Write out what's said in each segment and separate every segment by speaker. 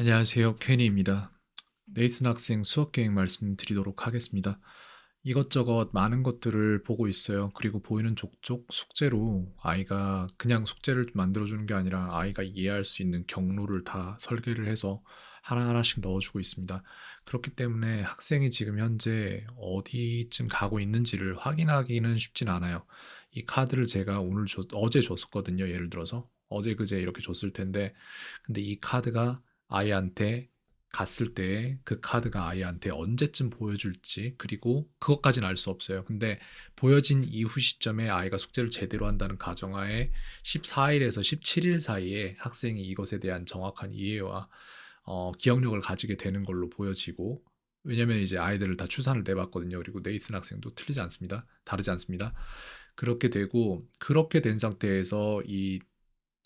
Speaker 1: 안녕하세요. 케니입니다. 네이슨 학생 수업 계획 말씀드리도록 하겠습니다. 이것저것 많은 것들을 보고 있어요. 그리고 보이는 족족 숙제로 아이가 그냥 숙제를 만들어주는 게 아니라 아이가 이해할 수 있는 경로를 다 설계를 해서 하나하나씩 넣어주고 있습니다. 그렇기 때문에 학생이 지금 현재 어디쯤 가고 있는지를 확인하기는 쉽진 않아요. 이 카드를 제가 오늘 줬- 어제 줬었거든요. 예를 들어서 어제 그제 이렇게 줬을 텐데 근데 이 카드가 아이한테 갔을 때 그 카드가 아이한테 언제쯤 보여줄지 그리고 그것까지는 알 수 없어요. 근데 보여진 이후 시점에 아이가 숙제를 제대로 한다는 가정하에 14일에서 17일 사이에 학생이 이것에 대한 정확한 이해와 어, 기억력을 가지게 되는 걸로 보여지고 왜냐면 이제 아이들을 다 추산을 내봤거든요. 그리고 네이슨 학생도 틀리지 않습니다. 다르지 않습니다. 그렇게 되고 그렇게 된 상태에서 이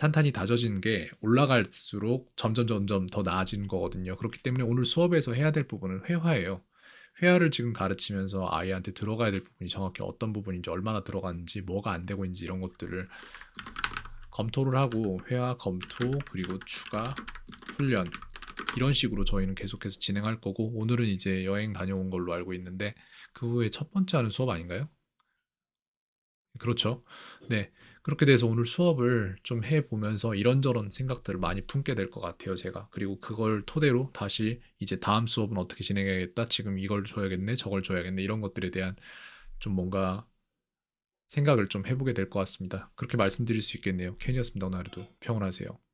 Speaker 1: 탄탄히 다져진 게 올라갈수록 점점 점점 더 나아지는 거거든요. 그렇기 때문에 오늘 수업에서 해야 될 부분은 회화예요. 회화를 지금 가르치면서 아이한테 들어가야 될 부분이 정확히 어떤 부분인지 얼마나 들어갔는지 뭐가 안 되고 있는지 이런 것들을 검토를 하고 회화 검토 그리고 추가 훈련 이런 식으로 저희는 계속해서 진행할 거고 오늘은 이제 여행 다녀온 걸로 알고 있는데 그 후에 첫 번째 하는 수업 아닌가요? 그렇죠. 네. 그렇게 돼서 오늘 수업을 좀 해보면서 이런저런 생각들을 많이 품게 될 것 같아요, 제가. 그리고 그걸 토대로 다시 이제 다음 수업은 어떻게 진행해야겠다, 지금 이걸 줘야겠네, 저걸 줘야겠네, 이런 것들에 대한 좀 뭔가 생각을 좀 해보게 될 것 같습니다. 그렇게 말씀드릴 수 있겠네요. 캔이었습니다, 오늘 하루도. 평온하세요.